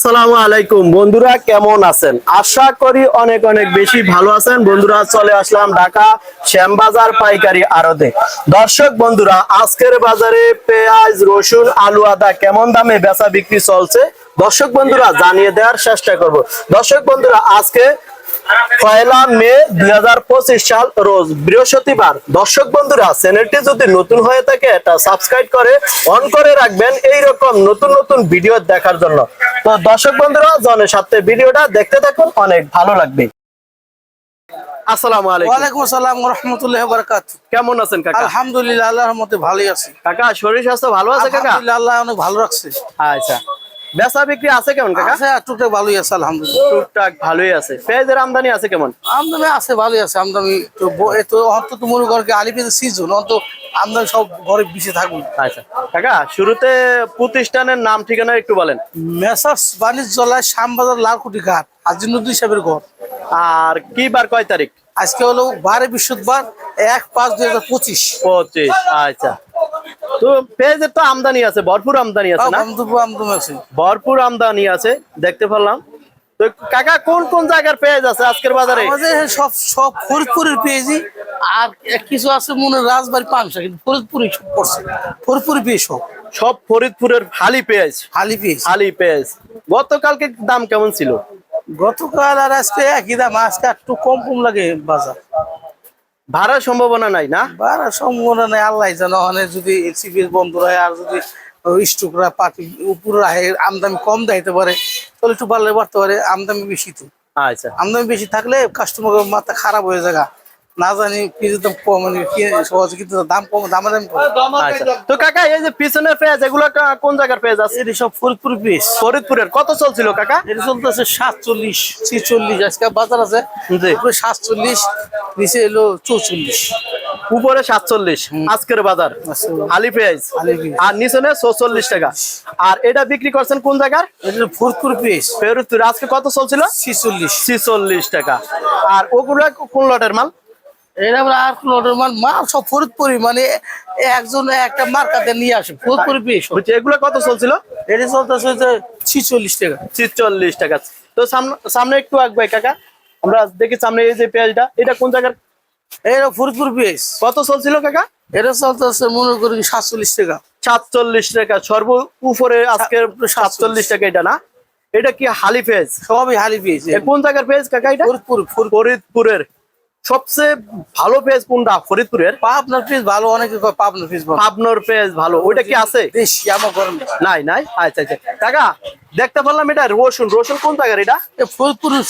আসসালামু আলাইকুম। বন্ধুরা, কেমন আছেন? আশা করি অনেক অনেক বেশি ভালো আছেন। বন্ধুরা, চলে আসলাম ঢাকা শ্যামবাজার পাইকারি আড়তে। দর্শক, বন্ধুরা, আজকের বাজারে পেঁয়াজ, রসুন, আলু, আদা কেমন দামে বেচা বিক্রি চলছে? দর্শক, বন্ধুরা, জানিয়ে দেওয়ার চেষ্টা করব। দর্শক, বন্ধুরা, আজকে পয়লা মে দুই হাজার পঁচিশ সাল, রোজ বৃহস্পতিবার। দর্শক, বন্ধুরা, চ্যানেলটি যদি নতুন হয়ে থাকে, এটা সাবস্ক্রাইব করে অন করে রাখবেন। এই রকম নতুন নতুন ভিডিও দেখার জন্য। তো দর্শক বন্ধুরা জনের সাথে ভিডিওটা দেখতে থাকুন অনেক ভালো লাগবে। আসসালামু আলাইকুম। ওয়ালাইকুম আসসালাম রহমতুল্লাহ বরকাত কেমন আছেন কাকা? আলহামদুলিল্লাহ আল্লাহর মতে ভালোই আছি। কাকা শরীর স্বাস্থ্য ভালো আছে কাকা? আলহামদুলিল্লাহ আল্লাহ অনেক ভালো রাখছে। আচ্ছা। বেচা বিক্রি আছে কেমন কাকা? আছে টুকটাক ভালোই আছে আলহামদুলিল্লাহ। টুকটাক ভালোই আছে। পেঁয়াজের আমদানি আছে কেমন? আমদানি আছে ভালোই আছে আমদানি তো মনে সিজন অন্ত আমদানি সব ঘরে বেশি থাকবে। আচ্ছা। কাকা শুরুতে প্রতিষ্ঠানের নাম ঠিকানা একটু বলেন। মেসার্স বাণিজ্যালয় শ্যামবাজার লালকুটি ঘাট আজিনুদ্দিন সাহেবের ঘর। আর কি বার কয় তারিখ? আজকে হলো বারে বৃহস্পতিবার এক পাঁচ দুই হাজার পঁচিশ। পঁচিশ আচ্ছা। তো পেঁয়াজের তো আমদানি আছে ভরপুর আমদানি আছে না? আমদুপু আমদানি আছে। ভরপুর আমদানি আছে দেখতে পারলাম। তো কাকা কোন কোন জায়গার পেঁয়াজ আছে আজকের বাজারে? সব সব ফরিদপুরের পেয়েছি আর কিছু আছে মনে রাজবাড়ি পাংশা কিন্তু ফরিদপুরে সব পড়ছে। ফরিদপুরে পেয়ে সব। সব ফরিদপুরের হালি পেঁয়াজ। হালি পেয়েছি হালি পেঁয়াজ। গতকালকে দাম কেমন ছিল? গতকাল আর আজকে একই দাম আজকে একটু কম কম লাগে বাজার। ভাড়ার সম্ভাবনা নাই না? বাড়া সম্ভাবনা নেই আল্লাহ জানো মানে যদি এলসিবির বন্ধ হয় আর যদি স্টুকরা পাখি উপরে আমদানি কম দিতে পারে তাহলে একটু বাড়লে বাড়তে পারে আমদানি বেশি তো। আচ্ছা। আমদানি বেশি থাকলে কাস্টমার মাথা খারাপ হয়ে যায় না জানি পিসের দাম কম মানে সহজে কিন্তু দাম কম দাম দাম কম। আচ্ছা। তো কাকা এই যে পিছনের পেঁয়াজ এগুলো কোন জায়গার পেঁয়াজ আছে? এটি সব ফরিদপুর ফরিদপুরের। কত চলছিল কাকা? এটা চলতেছে সাতচল্লিশ ছিচল্লিশ আজকে বাজার আছে। সাতচল্লিশ নিচে এলো চৌচল্লিশ। উপরে সাতচল্লিশ। আজকের বাজার। আচ্ছা। আলি পেঁয়াজ আলি আর নিচে চৌচল্লিশ টাকা। আর এটা বিক্রি করছেন কোন জায়গার? এটা ফরিদপুর পিস ফেরুত্তর আজকে কত চলছিল? ছিচল্লিশ। ছিচল্লিশ টাকা। আর ওগুলো কোন লটের মাল? আর order মাল? মাল সব ফরিদপুরি মানে একজন একটা মার্কাতে নিয়ে আসে। ফরিদপুরি এগুলো কত চলছিল? এটা চলতেছে ছিচল্লিশ টাকা। ছিচল্লিশ টাকা। তো সামনে সামনে একটু আঁকবে কাকা। আমরা দেখি সামনে এই যে পেঁয়াজটা। এটা কোন জায়গার? এটা ফরিদপুর পিস। কত চলছিল কাকা? এটা চলতেছে মনে করি সাতচল্লিশ টাকা। সাতচল্লিশ টাকা। সর্ব উপরে আজকে সাতচল্লিশ। টাকা এটা না? এটা কি হালি পেঁয়াজ সবই হালি এ। কোন জায়গার পেঁয়াজ কাকা এটা? ফরিদপুর ফরিদপুর ফরিদপুরের। সবচেয়ে ভালো পেঁয়াজ কোনটা? ফরিদপুরের? পাবনার পিস ভালো অনেকে পাবনার ভালো। পাবনার পেঁয়াজ ভালো। ওইটা কি আছে? নাই। নাই আচ্ছা আচ্ছা। কাকা দেখতে পারলাম এটা রসুন। রসুন কোন জায়গার এটা? ফরিদপুরের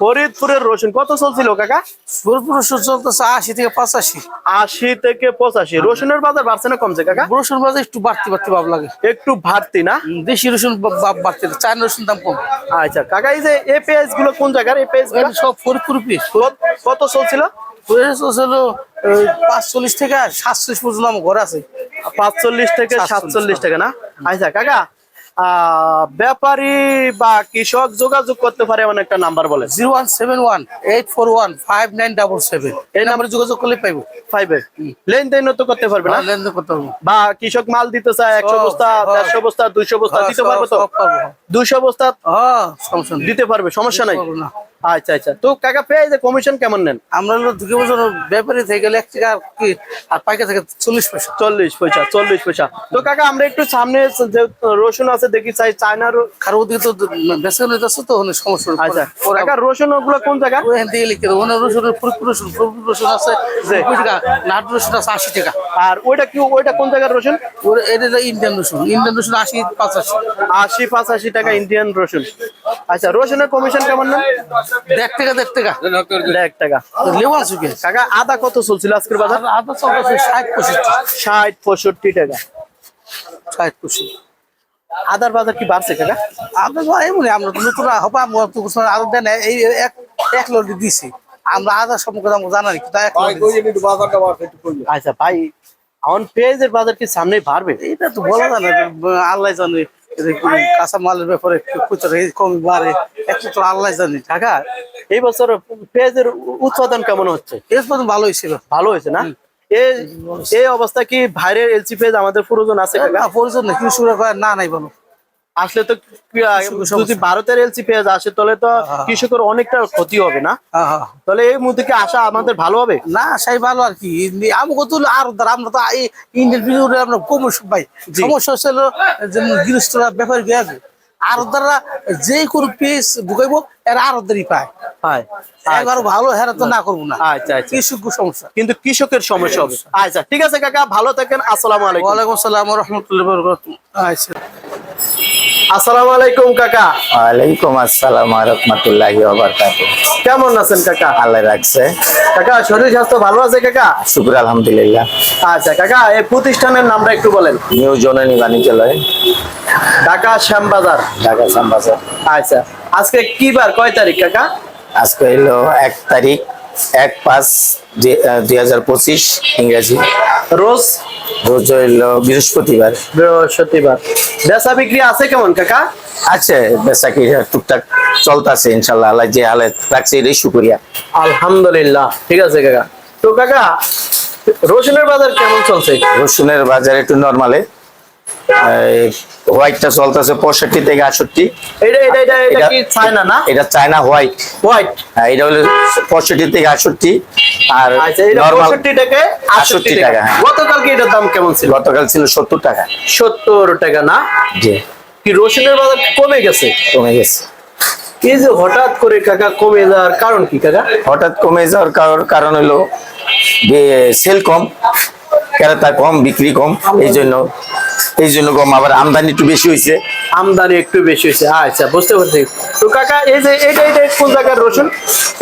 ফরিদপুরের রসুন কত চলছিল কাকা? ফরিদপুরের সুদ চলতেছে আশি থেকে পঁচাশি। আশি থেকে পঁচাশি। রসুনের বাজার বাড়ছে না কমছে কাকা? রসুন বাজার একটু বাড়তি বাড়তি ভাব লাগে। একটু ভারতি না? দেশি রসুন বাড়তি চায়না রসুন দাম কম। আচ্ছা কাকা এই যে এই পেঁয়াজগুলো কোন জায়গার? এই পেঁয়াজগুলো? সব ফরিদপুর পিস কত চলছিল? ছিল পাঁচচল্লিশ থেকে সাতচল্লিশ পর্যন্ত আমার ঘরে আছে। পাঁচচল্লিশ থেকে সাতচল্লিশ টাকা না? আচ্ছা কাকা ব্যাপারী বা কৃষক যোগাযোগ করতে পারে এমন একটা নাম্বার বলে zero one seven one eight four one five nine double seven. এই নাম্বারে যোগাযোগ করলে পাইবো। ফাইভে লেনদেন তো করতে পারবে না? লেনদেন করতে পারব। বা কৃষক মাল দিতে চায় একশো হ্যাঁ, বস্তা হ্যাঁ। দেড়শো বস্তা দুইশো বস্তা হ্যাঁ, দিতে পারবে তো? হ্যাঁ। দুইশো বস্তা হ্যাঁ সমস্যা দিতে পারবে সমস্যা নাই। আচ্ছা আচ্ছা। তো কাকা পেঁয়াজে কমিশন কেমন নেন? আমরা হলো দুটো বছর ব্যাপারে থেকে গেলে এক টাকা আর কি আর পাইকার থেকে চল্লিশ পয়সা। চল্লিশ পয়সা চল্লিশ পয়সা। তো কাকা আমরা একটু সামনে যে রসুন আছে দেখি চাই চায়নার কারও ওদিকে তো বেসে নিতে আসছে তো অনেক সমস্যা। আচ্ছা। কাকা রসুন ওগুলো কোন জায়গা? ওখান থেকে লিখে দেবো। ওনার রসুনের ফরিদপুর রসুন ফরিদপুর রসুন আছে টাকা। নাট রসুন আছে আশি টাকা। আর ওইটা কি ওইটা কোন জায়গার রসুন? ওর এটা ইন্ডিয়ান রসুন। ইন্ডিয়ান রসুন আশি পঁচাশি আশি। পাঁচাশি টাকা ইন্ডিয়ান রসুন। আচ্ছা রসুনের কমিশন কেমন নেন? দেড় টাকা দেড় টাকা। এক টাকা। লেবুন সুখে কাকা আদা কত চলছিল আজকের বাজার? আদা ষাট পঁয়ষট্টি। ষাট পঁয়ষট্টি টাকা। ষাট পঁয়ষট্টি। আদার বাজার কি বাড়ছে কাকা? আমরা এমনি আমরা তো নতুন হবে আমরা তো দেন এই এক এক লটি দিছি। আমরা আদা সম্পর্কে আমরা জানা দিছি। আচ্ছা ভাই এখন পেঁয়াজের বাজার কি সামনে বাড়বে? এটা তো বলা যায় না আল্লাহ জানে। কি কাঁচা মালের ব্যাপারে কোথাও কম বাড়ে একটু তো আল্লাহ জানি ঢাকা। এই বছর পেঁয়াজের উৎপাদন কেমন হচ্ছে? পর্যন্ত ভালো হয়েছিল। ভালো হয়েছে না? এই অবস্থা কি ভাইরের এলসি পেঁয়াজ আমাদের প্রয়োজন আছে না প্রয়োজন না কৃষকরা না নাই বলো। আসলে তো কি, আহ, যদি ভারতের এলসি পেঁয়াজ আসে তাহলে তো হ্যাঁ। কৃষকের অনেকটা ক্ষতি হবে না? হ্যাঁ, হ্যাঁ। তাহলে এই মুহূর্তে কি আসা আমাদের ভালো হবে? না সেই ভালো আর কি। আমাকে তো আর আমরা তো এই ইন্ডিয়ান আমরা কম ভাই সমস্যা হচ্ছিল গৃহস্থরা ব্যাপার গিয়ে আর দ্বারা যে কোনো পিস ঢুকাইবো এরা আর দেরি পায়। হয় একবার ভালো হেরা তো না করব না। আচ্ছা আচ্ছা। কৃষক সমস্যা। কিন্তু কৃষকের সমস্যা হবে। আচ্ছা ঠিক আছে কাকা ভালো থাকেন। আসসালামু আলাইকুম। ওয়ালাইকুম আসসালাম রহমতুল্লাহ আচ্ছা। আসসালামু আলাইকুম কাকা। ওয়ালাইকুম আসসালাম রহমতুল্লাহ কেমন আছেন কাকা? আল্লাহ রাখছে কাকা শরীর স্বাস্থ্য ভালো আছে কাকা? শুক্র আলহামদুলিল্লাহ। আচ্ছা কাকা এই প্রতিষ্ঠানের নামটা একটু বলেন। নিউ জননী বাণিজ্যালয়। ঢাকা শ্যামবাজার। ঢাকা শ্যামবাজার। আচ্ছা আজকে কি বার কয় তারিখ কাকা? আজকে হলো এক তারিখ এক পাঁচ দুই হাজার পঁচিশ ইংরেজি। রোজ? রোজ হইল বৃহস্পতিবার। বৃহস্পতিবার। বেচা বিক্রি আছে কেমন কাকা? আছে বেচা কি টুকটাক চলতেছে ইনশাল্লাহ। আল্লাহ যে আলে রাখছে এটাই শুক্রিয়া। আলহামদুলিল্লাহ ঠিক আছে কাকা। তো কাকা রসুনের বাজার কেমন চলছে? রসুনের বাজার একটু নর্মালে। হোয়াইটটা চলতেছে পঁয়ষট্টি থেকে আটষট্টি। এটা চায়না না? এটা চায়না হোয়াইট হোয়াইট হ্যাঁ, এটা হলো পঁয়ষট্টি থেকে আটষট্টি। আর আচ্ছা নর্মাল পঁয়ষট্টি আটষট্টি টাকা। টাকা, হ্যাঁ। গতকালকে এটার দাম কেমন ছিল? গতকাল ছিল সত্তর টাকা। সত্তর টাকা না? জি। কি রসুনের বাজার কমে গেছে? কমে গেছে। এই যে হঠাৎ করে কাকা কমে যাওয়ার কারণ কি কাকা? হঠাৎ কমে যাওয়ার কারণ কারণ হলো সেল কম ক্রেতা কম বিক্রি কম এই জন্য এই জন্য কম আবার আমদানি একটু বেশি হয়েছে। আমদানি একটু বেশি হয়েছে। আচ্ছা বুঝতে পারছি। তো কাকা এই যে এটা এটা কোন জায়গার রসুন?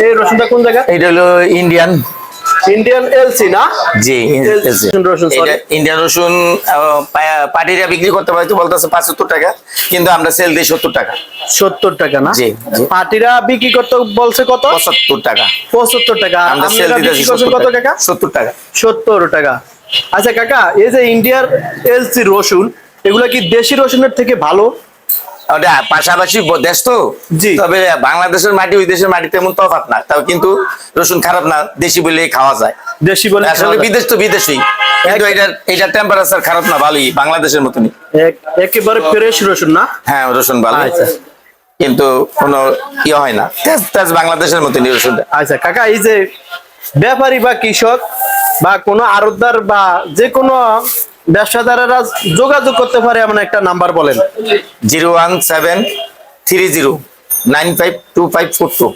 এই রসুনটা কোন জায়গা এটা হলো ইন্ডিয়ান ইন্ডিয়ান এলসি না? জি রসুন, রসুন, sorry। ইন্ডিয়ান রসুন পাটিরা বিক্রি করতে পারতো বলতেছে পাঁচাত্তর টাকা কিন্তু আমরা সেল দিই সত্তর টাকা। সত্তর টাকা না? জি। পাটিরা বিক্রি করতে বলছে কত? পঁচাত্তর টাকা। পঁচাত্তর টাকা। আমরা সেল দিতেছি সত্তর কত টাকা? সত্তর টাকা। সত্তর টাকা। আচ্ছা কাকা এই যে ইন্ডিয়ার এলসি রসুন এগুলা কি দেশি রসুনের থেকে ভালো? ওটা পাশাপাশি দেশ তো। জি। তবে বাংলাদেশের মাটি ওই দেশের মাটি তেমন তফাৎ না। তাও কিন্তু রসুন খারাপ না দেশি বলে খাওয়া যায়। দেশি বলে আসলে বিদেশ তো বিদেশই কিন্তু এটার এটার টেম্পারেচার খারাপ না ভালোই বাংলাদেশের মতনই। একেবারে ফ্রেশ রসুন না? হ্যাঁ রসুন ভালো। আচ্ছা। কিন্তু কোনো ইয়ে হয় না। তেজ তেজ বাংলাদেশের মতনই রসুনটা। আচ্ছা কাকা এই যে ব্যাপারী বা কৃষক বা কোনো আড়তদার বা যে কোনো ব্যবসাদারেরা যোগাযোগ করতে পারে এমন একটা নাম্বার বলেন। Zero one seven three zero nine five two five four two.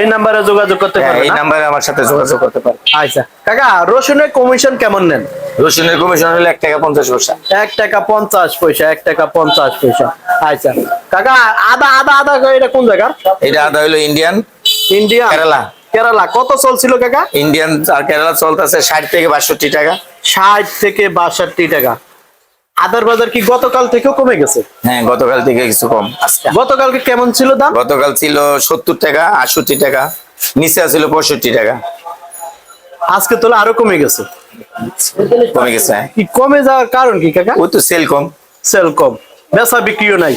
এই নাম্বারে যোগাযোগ করতে হ্যাঁ, পারে এই নাম্বারে আমার সাথে যোগাযোগ করতে পারে আচ্ছা। কাকা রসুনের কমিশন কেমন নেন? রসুনের কমিশন হলো এক টাকা পঞ্চাশ পয়সা। এক টাকা পঞ্চাশ পয়সা এক টাকা পঞ্চাশ পয়সা। আচ্ছা। কাকা আদা আদা আদা এটা কোন জায়গা এটা আদা হলো ইন্ডিয়ান ইন্ডিয়া কেরালা কেরালা কত চলছিল কাকা? ইন্ডিয়ান আর কেরালা চলতেছে ষাট থেকে বাষট্টি টাকা। ষাট থেকে বাষট্টি টাকা। আদার বাজার কি গতকাল থেকেও কমে গেছে? হ্যাঁ গতকাল থেকে কিছু কম। আজকে গতকালকে কেমন ছিল দাম? গতকাল ছিল সত্তর টাকা আটষট্টি টাকা। নিচে ছিল পঁয়ষট্টি টাকা। আজকে তোলা আরও কমে গেছে। কমে গেছে। কি কমে যাওয়ার কারণ কি কাকা? ওই তো সেল কম। সেল কম। বেচা বিক্রিও নাই।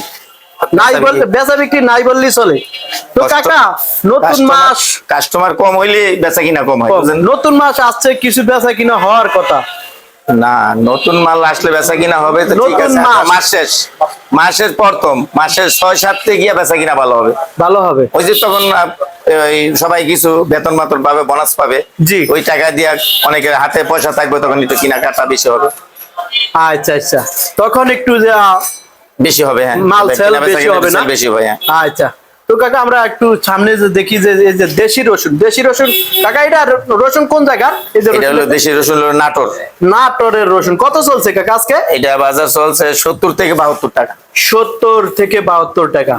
নাই বলতে বেচা বিক্রি নাই বললেই চলে। তো কাকা নতুন মাস কাস্টমার কম হইলে বেচা কিনা কম হয় নতুন মাস আসছে কিছু বেচা কিনা হওয়ার কথা। না নতুন মাল আসলে বেচা কিনা হবে তো ঠিক আছে। মাস। মাস শেষ। মাসের প্রথম মাসের ছয় সাততে গিয়ে বেচা কিনা ভালো হবে। ভালো হবে। ওই যে তখন সবাই কিছু বেতন মাতন পাবে বোনাস পাবে। জি। ওই টাকা দিয়ে অনেকের হাতে পয়সা থাকবে তখন একটু কেনাকাটা বেশি হবে। আচ্ছা আচ্ছা। তখন একটু যে বেশি হবে হ্যাঁ। মাল বেচা বেশি হবে না? বেশি হবে হ্যাঁ। আচ্ছা। তো কাকা আমরা একটু সামনে যে দেখি যে এই যে দেশি রসুন দেশি রসুন কাকা এটা রসুন কোন জায়গার? এই যে এটা হলো দেশি রসুন হলো নাটোর। নাটোরের রসুন। কত চলছে কাকা আজকে? এটা বাজার চলছে সত্তর থেকে বাহাত্তর টাকা। সত্তর থেকে বাহাত্তর টাকা।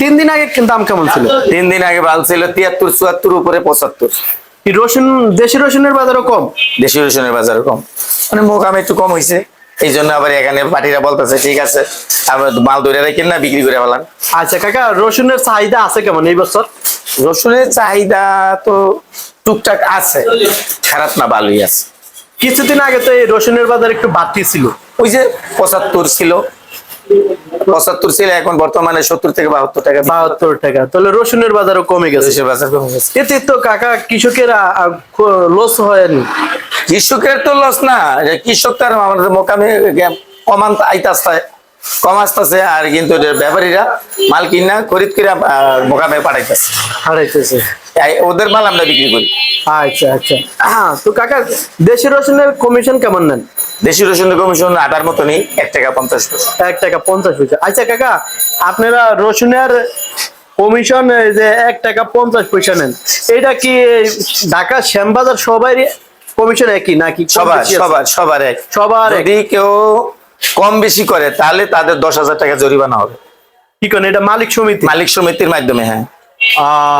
তিন দিন আগে দাম কেমন ছিল? তিন দিন আগে বাল ছিল তিয়াত্তর চুয়াত্তর উপরে পঁচাত্তর। কি রসুন দেশি রসুনের বাজারও কম? দেশি রসুনের বাজারও কম। মানে মোকাম একটু কম হয়েছে এই জন্য আবার এখানে পার্টিরা বলতেছে ঠিক আছে আমরা মাল ধরে রাখেন না বিক্রি করে ফেলান আচ্ছা কাকা রসুনের চাহিদা আছে কেমন এই বছর? রসুনের চাহিদা তো টুকটাক আছে খারাপ না ভালোই আছে। কিছুদিন আগে তো এই রসুনের বাজার একটু বাড়তি ছিল। ওই যে পঁচাত্তর ছিল। পঁচাত্তর ছিল এখন বর্তমানে সত্তর থেকে বাহাত্তর টাকা বাহাত্তর টাকা। তাহলে রসুনের বাজারও কমে গেছে। বাজার কমে গেছে। এতে তো কাকা কৃষকেরা লস হয়নি। কৃষকের তো লস না কৃষক তার আমাদের মোকামে কমান আইতে আস্তে কম আসতেছে আর কিন্তু ব্যাপারীরা মাল কিনা খরিদ করে মোকামে পাঠাইতেছে। এই- ওদের মাল আমরা বিক্রি করি। আচ্ছা আচ্ছা। হ্যাঁ তো কাকা দেশি রসুনের কমিশন কেমন নেন? দেশি রসুনের কমিশন আটার মতো নেই এক টাকা পঞ্চাশ পয়সা। এক টাকা পঞ্চাশ পয়সা। আচ্ছা কাকা আপনারা রসুনের কমিশন যে এক টাকা পঞ্চাশ পয়সা নেন এটা কি ঢাকা শ্যামবাজার সবাই কমিশন একই নাকি সবার সবার সবার এক। সবার যদি কেউ কম বেশি করে তাহলে তাদের দশ হাজার টাকা জরিমানা হবে। কি করেন? এটা মালিক সমিতি? মালিক সমিতির মাধ্যমে হ্যাঁ।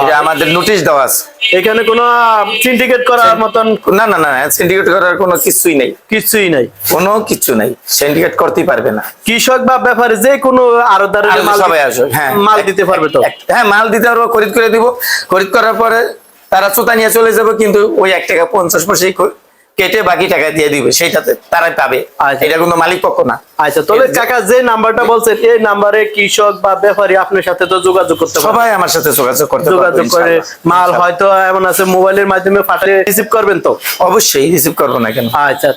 এটা আমাদের নোটিশ দেওয়া আছে। এখানে কোনো সিন্ডিকেট করার মতন না না না সিন্ডিকেট করার কোনো কিছুই নেই। কিছুই নাই। কোনো কিছু নাই। সিন্ডিকেট করতেই পারবে না। কৃষক বা ব্যাপারে যে কোনো আরদারে মাল সবাই আসবে হ্যাঁ। মাল দিতে পারবে তো? হ্যাঁ মাল দিতে পারব খরিদ করে দিব। খরিদ করার পরে তারা চোতা নিয়ে চলে যাবে কিন্তু ওই এক টাকা পঞ্চাশ পয়সাই খ- কেটে বাকি টাকা দিয়ে দিবে সেইটাতে তারাই পাবে। আচ্ছা। এটা কোনো মালিক পক্ষ না। আচ্ছা তাহলে কাকা যে নাম্বারটা বলছেন এই নাম্বারে কৃষক বা ব্যাপারী আপনার সাথে তো যোগাযোগ করতে সবাই আমার সাথে যোগাযোগ করতে যোগাযোগ করে মাল হয়তো এমন আছে মোবাইলের মাধ্যমে পাঠিয়ে রিসিভ করবেন তো? অবশ্যই রিসিভ করব না কেন? আচ্ছা।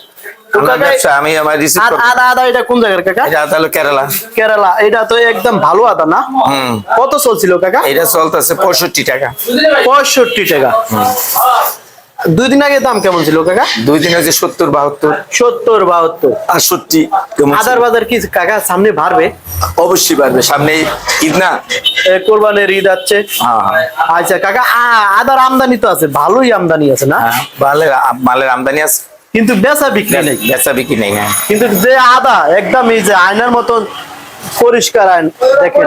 আমি আমার রিসিভ আদা আদা এটা কোন জায়গার কাকা? এটা তাহলে কেরালা। কেরালা এটা তো একদম ভালো আদা না? কত চলছিল কাকা? এটা চলতেছে পঁয়ষট্টি টাকা। পঁয়ষট্টি টাকা। দুই দিন আগে দাম কেমন ছিল কাকা? দুই দিন হচ্ছে সত্তর বাহাত্তর। সত্তর বাহাত্তর। আটষট্টি কেমন আদার বাজার কি কাকা সামনে বাড়বে? অবশ্যই পারবে সামনে ঈদ না? কোরবানির ঈদ আছে। হ্যাঁ হ্যাঁ। আচ্ছা কাকা আদার আমদানি তো আছে ভালোই আমদানি আছে না? হ্যাঁ, মালের মালের আমদানি আছে। কিন্তু বেচা বিক্রি নেই। বেচা বিক্রি নেই হ্যাঁ। কিন্তু যে আদা একদম এই যে আয়নার মতন পরিষ্কার আয়ন দেখেন।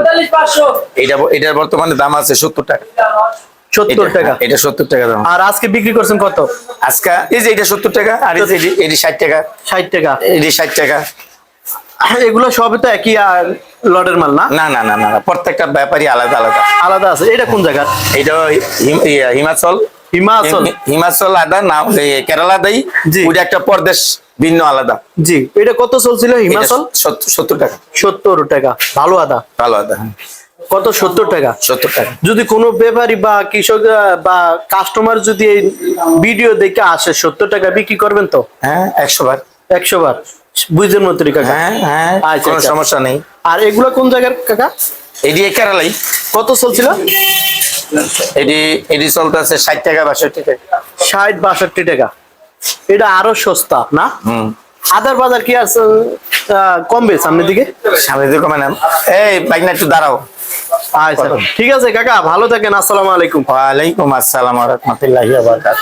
এটা এটার বর্তমানে দাম আছে সত্তর টাকা। সত্তর এটা- টাকা। এটা সত্তর টাকা দাম। আর আজকে বিক্রি করছেন কত? আজকে এই যে এটা সত্তর টাকা আর এই যে এটি- এটি ষাট টাকা। ষাট টাকা। এটি ষাট টাকা। এগুলো সবই তো একই লটের মাল না? না না না না না, প্রত্যেকটা ব্যাপারই আলাদা আলাদা। আলাদা আছে। এটা কোন জায়গার? এটা হিমাচল। হিমাচল। হিমাচল আদা না কেরালা দেই। জি। ওইটা একটা প্রদেশ ভিন্ন আলাদা। জি। এটা কত চলছিল হিমাচল? সত্তর- সত্তর টাকা। সত্তর টাকা। ভালো আদা। ভালো আদা হ্যাঁ। কত? সত্তর টাকা। সত্তর টাকা। যদি কোনো ব্যাপারী বা কৃষক বা কাস্টমার যদি এই ভিডিও দেখে আসে সত্তর টাকা বিক্রি করবেন তো? হ্যাঁ একশো বার। একশো বার। বুঝলেন মতো কাকা? হ্যাঁ হ্যাঁ আচ্ছা, কোনো আচ্ছা। সমস্যা নেই। আর এগুলো কোন জায়গার কাকা? এটি কেরালাই। কত চলছিল? এটি এটি চলতেছে ষাট টাকা বাষট্টি টাকা। ষাট বাষট্টি টাকা। এটা আরও সস্তা না? হুম। আদার বাজার কি আছে কমবে সামনের দিকে? সামনে দিকে কমে না। এই বাইক না একটু দাঁড়াও। আচ্ছা ঠিক আছে কাকা ভালো থাকেন আসসালামু আলাইকুম। ওয়া আলাইকুম আসসালাম ওয়া রাহমাতুল্লাহি ওয়া বারকাত